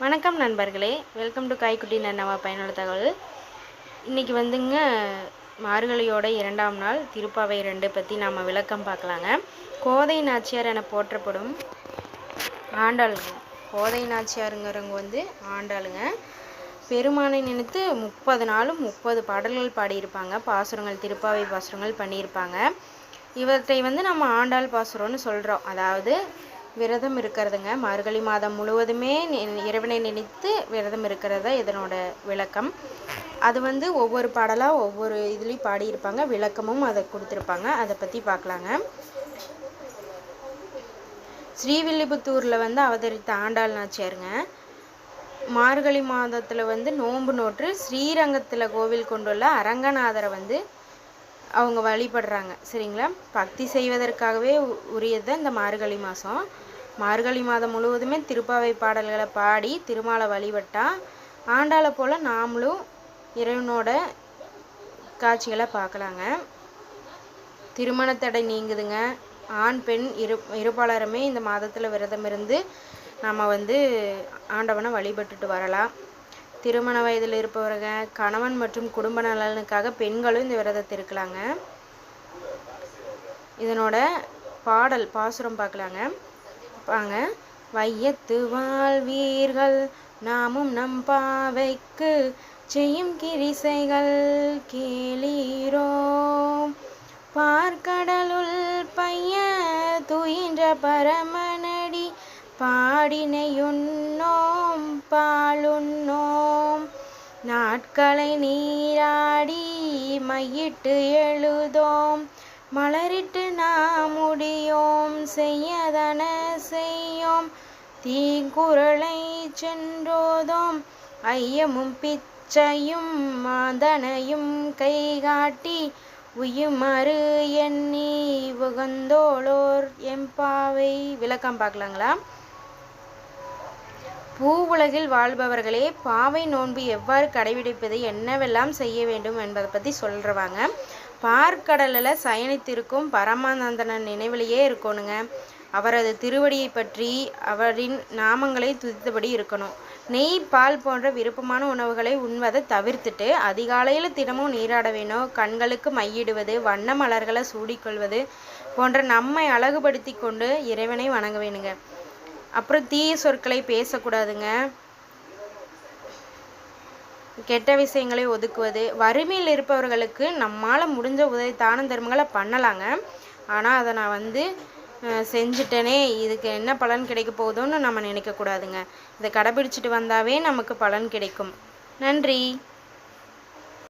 வணக்கம் நண்பர்களே. Welcome to காய்க்குட்டி நன்னவா பயனுள்ள தகவல். இன்றைக்கி வந்துங்க மார்கழியோட இரண்டாம் நாள் திருப்பாவை ரெண்டு பற்றி நாம் விளக்கம் பார்க்கலாங்க. கோதை நாச்சியார் என போற்றப்படும் ஆண்டாளுங்க. கோதை நாச்சியாருங்கிறவங்க வந்து ஆண்டாளுங்க. பெருமானை நினைத்து முப்பது நாளும் முப்பது பாடல்கள் பாடியிருப்பாங்க. பாசுரங்கள் திருப்பாவை பாசுரங்கள் பண்ணியிருப்பாங்க. இவற்றை வந்து நம்ம ஆண்டாள் பாசுரம்னு சொல்கிறோம் அதாவது விரதம் இருக்கிறதுங்க. மார்கழி மாதம் முழுவதுமே இறைவனை நினைத்து விரதம் இருக்கிறதா இதனோட விளக்கம். அது வந்து ஒவ்வொரு பாடலாக ஒவ்வொரு இதுலேயும் பாடியிருப்பாங்க. விளக்கமும் அதை கொடுத்துருப்பாங்க. அதை பற்றி பார்க்கலாங்க ஸ்ரீவில்லிபுத்தூரில் வந்து அவதரித்த ஆண்டாள் நாச்சியாருங்க. மார்கழி மாதத்தில் வந்து நோன்பு நோற்று ஸ்ரீரங்கத்தில் கோவில் கொண்டுள்ள அரங்கநாதரை வந்து அவங்க வழிபடுறாங்க. சரிங்களா? பக்தி செய்வதற்காகவே உரியது இந்த மார்கழி மாதம் மார்கழி மாதம் முழுவதுமே திருப்பாவை பாடல்களை பாடி திருமாலை வழிபட்டால் ஆண்டாளை போல் நாமளும் இறைவனோட காட்சிகளை பார்க்கலாங்க. திருமணத்தடை நீங்குதுங்க. ஆண் பெண் இரு இருபாலருமே இந்த மாதத்தில் விரதம் இருந்து நாம் வந்து ஆண்டவனை வழிபட்டுட்டு வரலாம். திருமண வயதில் இருப்பவருங்க கணவன் மற்றும் குடும்ப நலனுக்காக பெண்களும் இந்த விரதத்தை இருக்கலாங்க. இதனோட பாடல் பாசுரம் பார்க்கலாங்க. வாங்க. வையத்து வாழ்வீர்கள் நாமும் நம் பாவைக்கு செய்யும் கிரிசைகள் கேளீரோ பார்க்கடலுள் பைய துயின்ற பரமனடி பாடினையுன்னோ பாலுண்ணோம். நாட்களை நீராடி மையிட்டு எழுதோம். மலரிட்டு நாம் முடியோம். செய்யதன செய்யோம். தீங்குரலை சென்றோதோம். ஐயமும் பிச்சையும் மாதனையும் கைகாட்டி உயுமறு எண்ணி உகந்தோளோர் எம்பாவை விளக்கம் பார்க்கலாங்களா? பூ உலகில் வாழ்பவர்களே பாவை நோன்பு எவ்வாறு கடைபிடிப்பது என்னவெல்லாம் செய்ய வேண்டும் என்பதை பற்றி சொல்கிறவாங்க பார்க்கடலில் சயனித்திருக்கும் பரமானந்தனன் நினைவிலேயே இருக்கணுங்க. அவரது திருவடியை பற்றி அவரின் நாமங்களை துதித்தபடி இருக்கணும். நெய் பால் போன்ற விருப்பமான உணவுகளை உண்பதை தவிர்த்துட்டு அதிகாலையில் தினமும் நீராட வேணும். கண்களுக்கு மையிடுவது வண்ண மலர்களை சூடிக்கொள்வது போன்ற நம்மை அழகுபடுத்தி கொண்டு இறைவனை வணங்க வேணுங்க. அப்புறம் தீய சொற்களை பேசக்கூடாதுங்க. கெட்ட விஷயங்களை ஒதுக்குவது. வறுமையில் இருப்பவர்களுக்கு நம்மால் முடிஞ்ச உதவி தான தர்மங்களை பண்ணலாங்க. ஆனால் அதை நான் வந்து அஹ், செஞ்சுட்டேனே இதுக்கு என்ன பலன் கிடைக்க போகுதோன்னு நம்ம நினைக்கக்கூடாதுங்க. இதை கடைபிடிச்சிட்டு வந்தாவே நமக்கு பலன் கிடைக்கும். நன்றி.